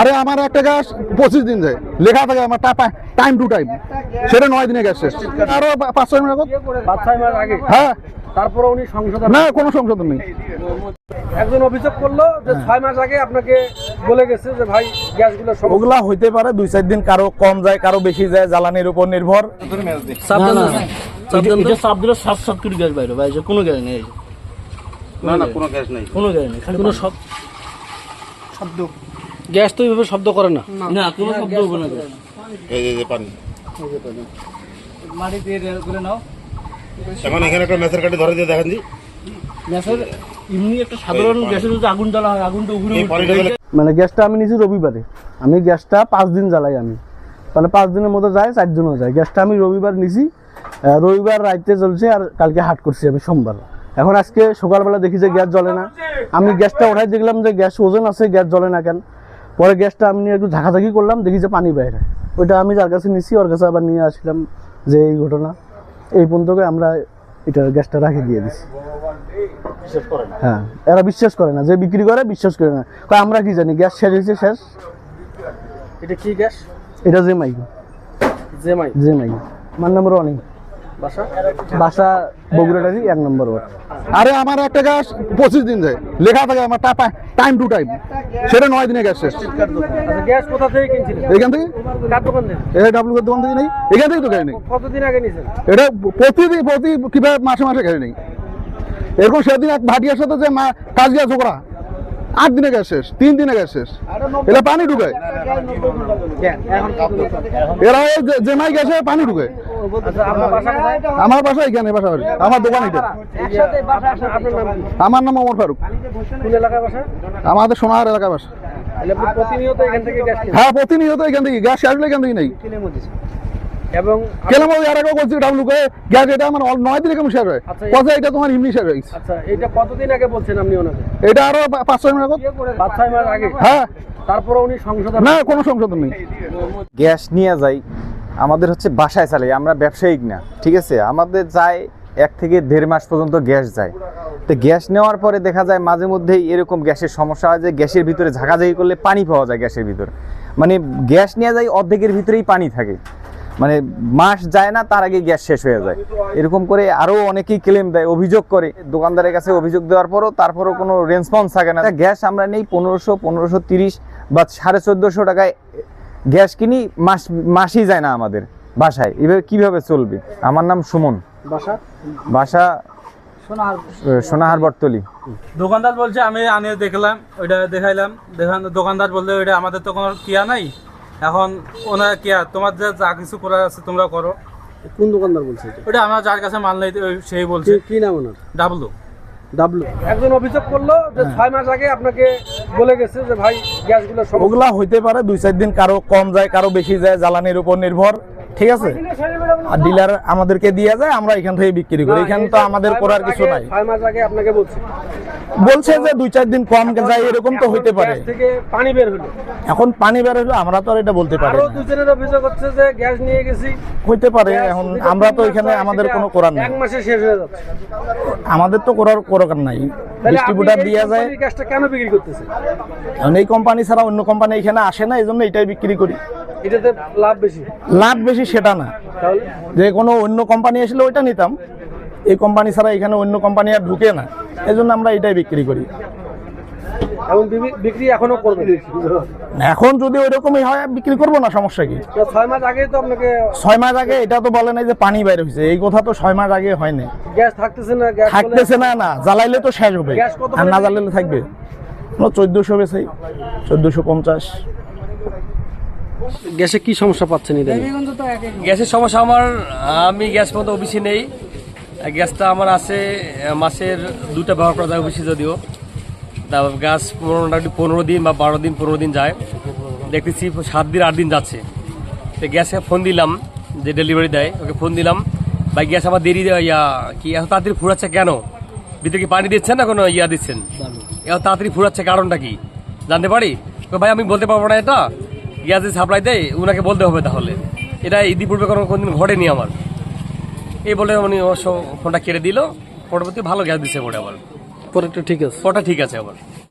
আরে আমার একটা গ্যাস পঁচিশ দিন যায়। লেখা থাকে আমার টাইম টু টাইম সেটা নয় দিনে গ্যাস শেষ। আরও পাঁচ ছয় মিনিট পাঁচ ছয় মাস আগে? হ্যাঁ। তারপরে উনি সংশোধন না কোনো সংশোধন নেই। একজন অভিযোগ করল যে ছয় মাস আগে আপনাকে বলে গেছে যে ভাই গ্যাসগুলো ওগুলা হইতে পারে দুই চার দিন কারও কম যায় কারও বেশি যায় জ্বালানির উপর নির্ভর। দিলে সাত সাত কোটি গ্যাস বাইরে কোনো গ্যাস নেই না না কোনো গ্যাস নেই। কোনো গ্যাস নেই খালি কোনো শব্দ শব্দ। গ্যাস তো এইভাবে শব্দ করে না। না কোনো শব্দ হবে না এই যে- যে পানি। মাটি দিয়ে করে নাও। এখন এখানে একটা মেসের কাটি ধরে দিয়ে দেখেন জি গ্যাসের এমনি একটা সাধারণ গ্যাসের যদি আগুন জ্বালা হয় আগুনটা উপরে দিলে মানে গ্যাসটা আমি নিয়েছি রবিবারে। আমি গ্যাসটা পাঁচ দিন জ্বালাই আমি। তাহলে পাঁচ দিনের মতো যায় চার দিনও যায়। গ্যাসটা আমি রবিবার নিছি। রবিবার রাইতে চলছে আর কালকে হাট করছি আমি সোমবার। এখন আজকে সকালবেলা দেখি যে গ্যাস জ্বলে না। আমি গ্যাসটা ওঠাই দেখলাম যে গ্যাস ওজন আছে গ্যাস জ্বলে না কেন? পরে গ্যাসটা আমি একটু ঝাঁকাঝাঁকি করলাম দেখি যে পানি বাইরে। ওইটা আমি যার কাছে নিছি ওর কাছে আবার নিয়ে আসলাম যে এই ঘটনা। এই পর্যন্ত আমরা এটা গ্যাসটা রাখি দিয়ে দিছি। হ্যাঁ এরা বিশ্বাস করে না যে বিক্রি করে বিশ্বাস করে না। আমরা কি জানি গ্যাস শেষ হয়েছে শেষ? এটা কি গ্যাস? এটা জেমাই। জেমাই। জেমাই। মান নম্বর অনেক বাসা? বগুড়াটারই এক নম্বর ওয়ার্ড। আরে আমার একটা গ্যাস পঁচিশ দিন যায়। লেখা থাকে আমার টাইম টু টাইম সেটা নয় দিনে গ্যাস শেষ। আচ্ছা গ্যাস কোথা থেকে কিনছিলেন? এখান থেকে? কার দোকান থেকে এটা ডাব্লিউ দোকান থেকে নেই। এখান থেকে তো গাড়ি নেই। কতদিন আগে নিয়েছেন? এটা প্রতিদিন প্রতি কীভাবে মাসে মাসে গাড়ি নেই। এরকম সেদিন এক ভাটিয়ার সাথে যে মা- কাজ গিয়া ছোকরা আট দিনে গ্যাস শেষ তিন দিনে গ্যাস শেষ। এরা পানি ঢুকায়। এরা যে- জেমাই গ্যাসে পানি ঢুকে আচ্ছা কোথায়? আমার বাসা এখানে বাসা বাড়ি। আমার দোকান এটা? আমার নাম অমর ফারুক। কোন এলাকার বাসা? আমাদের সোনার এলাকা বাসা। প্রতিনিয়ত এখান থেকে গ্যাস কিনেন? হ্যাঁ প্রতিনিয়ত এখান থেকে। গ্যাস আসলে এখান থেকে নেই। এবং কেলাম ওই আর করছি ডাবলু কে গ্যাস এটা আমার নয় দিনে কেমন শেয়ার হয়। আচ্ছা, কথা এটা তোমার এমনি শেয়ার হয়েছে আচ্ছা এটা কতদিন আগে বলছেন আপনি ওনাকে? এটা আরও পাঁচ ছয় মিনিট পাঁচ ছয় মাস আগে? হ্যাঁ। তারপরে উনি সংশোধন না কোনো সংশোধন নেই। গ্যাস নিয়ে যাই। আমাদের হচ্ছে বাসায় চালাই, আমরা ব্যবসায়িক না, ঠিক আছে? আমাদের যায় এক থেকে দেড় মাস পর্যন্ত গ্যাস যায়। তো গ্যাস নেওয়ার পরে দেখা যায় মাঝে মধ্যেই এরকম গ্যাসের সমস্যা হয় যে গ্যাসের ভিতরে ঝাঁকাঝাঁকি করলে পানি পাওয়া যায় গ্যাসের ভিতরে। মানে গ্যাস নিয়ে যায় অর্ধেকের ভিতরেই পানি থাকে। মানে মাস যায় না, তার আগে গ্যাস শেষ হয়ে যায়। এরকম করে আরও অনেকেই ক্লেম দেয়, অভিযোগ করে। দোকানদারের কাছে অভিযোগ দেওয়ার পরও তারপরও কোনো রেসপন্স থাকে না। গ্যাস আমরা নেই, পনেরোশো পনেরোশো তিরিশ বা সাড়ে চোদ্দোশো টাকায় গ্যাস কিনি মাস মাসই যায় না আমাদের বাসায়। এভাবে কীভাবে চলবে? আমার নাম সুমন। বাসা? বাসা সোনাহার বটতলি। দোকানদার বলছে আমি আনিয়ে দেখলাম ওইটা দেখাইলাম। দেখান দোকানদার বললে ওইটা আমাদের তো কোনো কিয়া নাই। এখন ওনার কিয়া তোমার যা যা কিছু করার আছে তোমরা করো। কোন দোকানদার বলছে? ওইটা আমার যার কাছে মাল নেই ওই সেই বলছে। কি- কি নাম ওনার? ডাবলু। ডাবলু। একজন অভিযোগ করল যে ছয় মাস আগে আপনাকে বলে গেছে যে ভাই গ্যাসগুলো ওগুলা হইতে পারে দুই চার দিন কারও কম যায় কারও বেশি যায় জ্বালানির উপর নির্ভর ঠিক আছে? আর ডিলার আমাদেরকে দিয়ে যায় আমরা এখান থেকে বিক্রি করি। এখানে তো আমাদের করার কিছু নাই। ছয় মাস আগে আপনাকে বলছে। বলছে যে দুই চার দিন কম যায় এরকম তো হইতে পারে। পানি বের হলো। এখন পানি বের হলো আমরা তো আর এটা বলতে পারি আরও না। দুজনের অভিযোগ হচ্ছে যে গ্যাস নিয়ে গেছি। হইতে পারে এখন আমরা তো এখানে আমাদের কোনো করার নেই। এক মাসে শেষ হয়ে যাচ্ছে। আমাদের তো করার করার নাই। ডিস্ট্রিবিউটার দিয়ে যায়। গ্যাসটা কেন বিক্রি করতেছেন? এখন এই কোম্পানি ছাড়া অন্য কোম্পানি এখানে আসে না এই জন্য এটাই বিক্রি করি। এটাতে লাভ বেশি? লাভ বেশি সেটা না। যে কোনো অন্য কোম্পানি আসলে ওইটা নিতাম। এই কোম্পানি ছাড়া এখানে অন্য কোম্পানি আর ঢুকে না। এই জন্য আমরা এটাই বিক্রি করি। এবং বিক্রি এখনও করবে? এখন যদি ওইরকমই হয় বিক্রি করব না সমস্যা কি? ছয় মাস আগে তো আপনাকে ছয় মাস আগে এটা তো বলে নাই যে পানি বাইরে হয়েছে। এই কথা তো ছয় মাস আগে হয় নাই। গ্যাস থাকতেছে না থাকতেছে না না। জ্বালাইলে তো শেষ হবে। আর না জ্বালাইলে থাকবে। চোদ্দশো বেশি চোদ্দশো পঞ্চাশ। গ্যাসে কি সমস্যা পাচ্ছেন গ্যাসের সমস্যা আমার আমি গ্যাস পর্যন্ত অফিসে নেই। গ্যাসটা আমার আছে মাসের দুটা ব্যবহার করা যায় অফিসে যদিও। তা গ্যাস মোটামুটি পনেরো দিন বা বারো দিন পনেরো দিন যায়। দেখতেছি সাত দিন আট দিন যাচ্ছে। তো গ্যাসে ফোন দিলাম যে ডেলিভারি দেয় ওকে ফোন দিলাম। বা গ্যাস আমার দেরি ইয়া কি এত তাড়াতাড়ি ফুরাচ্ছে কেন? ভিতরে কি পানি দিচ্ছেন না কোনো ইয়া দিচ্ছেন? এত তাড়াতাড়ি ফুরাচ্ছে কারণটা কি? জানতে পারি? ভাই আমি বলতে পারব না এটা। গ্যাস যে সাপ্লাই দেয় ওনাকে বলতে হবে তাহলে। এটা ইতিপূর্বে কোনো কোনদিন ঘটেনি আমার। এই বলে উনি অবশ্য ফোনটা কেটে দিল। পরবর্তী ভালো গ্যাস দিচ্ছে পরে আবার। পরে ঠিক আছে। ফোনটা ঠিক আছে আবার।